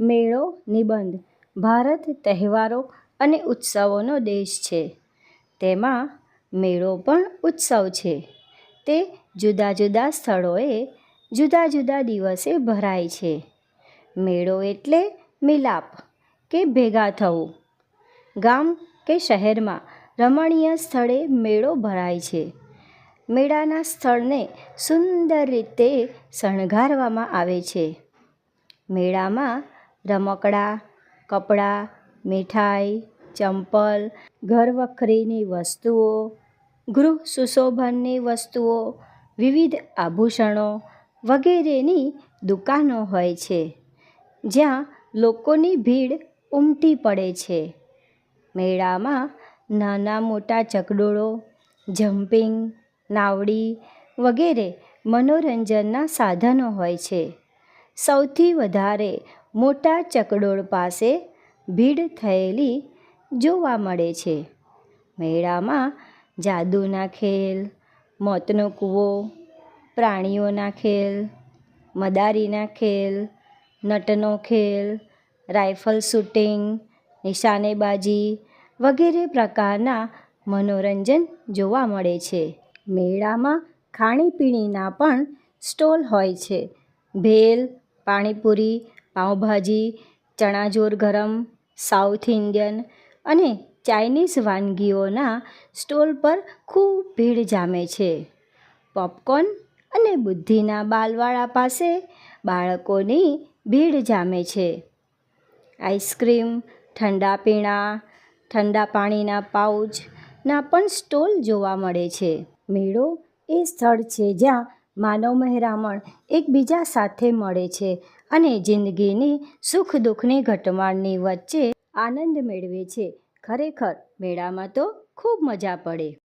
મેળો નિબંધ, ભારત તહેવારો અને ઉત્સવોનો દેશ છે. તેમાં મેળો પણ ઉત્સવ છે. તે જુદા જુદા સ્થળોએ જુદા જુદા દિવસે ભરાય છે. મેળો એટલે મિલાપ કે ભેગા થવું. ગામ કે શહેરમાં રમણીય સ્થળે મેળો ભરાય છે. મેળાના સ્થળને સુંદર રીતે શણગારવામાં આવે છે. મેળામાં રમકડાં, કપડાં, મીઠાઈ, ચંપલ, ઘરવખરીની વસ્તુઓ, ગૃહ સુશોભનની વસ્તુઓ, વિવિધ આભૂષણો વગેરેની દુકાનો હોય છે, જ્યાં લોકોની ભીડ ઉમટી પડે છે. મેળામાં નાના મોટા ચકડોળો, જમ્પિંગ, નાવડી વગેરે મનોરંજનના સાધનો હોય છે. સૌથી વધારે મોટા ચકડોળ પાસે ભીડ થયેલી જોવા મળે છે. મેળામાં જાદુના ખેલ, મોતનો કૂવો, પ્રાણીઓના ખેલ, મદારીના ખેલ, નટનો ખેલ, રાઇફલ શૂટિંગ, નિશાનેબાજી વગેરે પ્રકારના મનોરંજન જોવા મળે છે. મેળામાં ખાણીપીણીના પણ સ્ટોલ હોય છે. ભેલ, પાણીપુરી પાઉંભાજી, ચણાજોર ગરમ, સાઉથ ઇન્ડિયન અને ચાઇનીઝ વાનગીઓના સ્ટોલ પર ખૂબ ભીડ જામે છે. પોપકોર્ન અને બુદ્ધિના બાલવાળા પાસે બાળકોની ભીડ જામે છે. આઈસ્ક્રીમ, ઠંડા પીણા, ઠંડા પાણીના પાઉચના પણ સ્ટોલ જોવા મળે છે. મેળો એ સ્થળ છે જ્યાં માનવ મહેરામણ એકબીજા સાથે મળે છે અને જિંદગીની સુખ દુઃખની ઘટમાળની વચ્ચે આનંદ મેળવે છે. ખરેખર મેળામાં તો ખૂબ મજા પડે.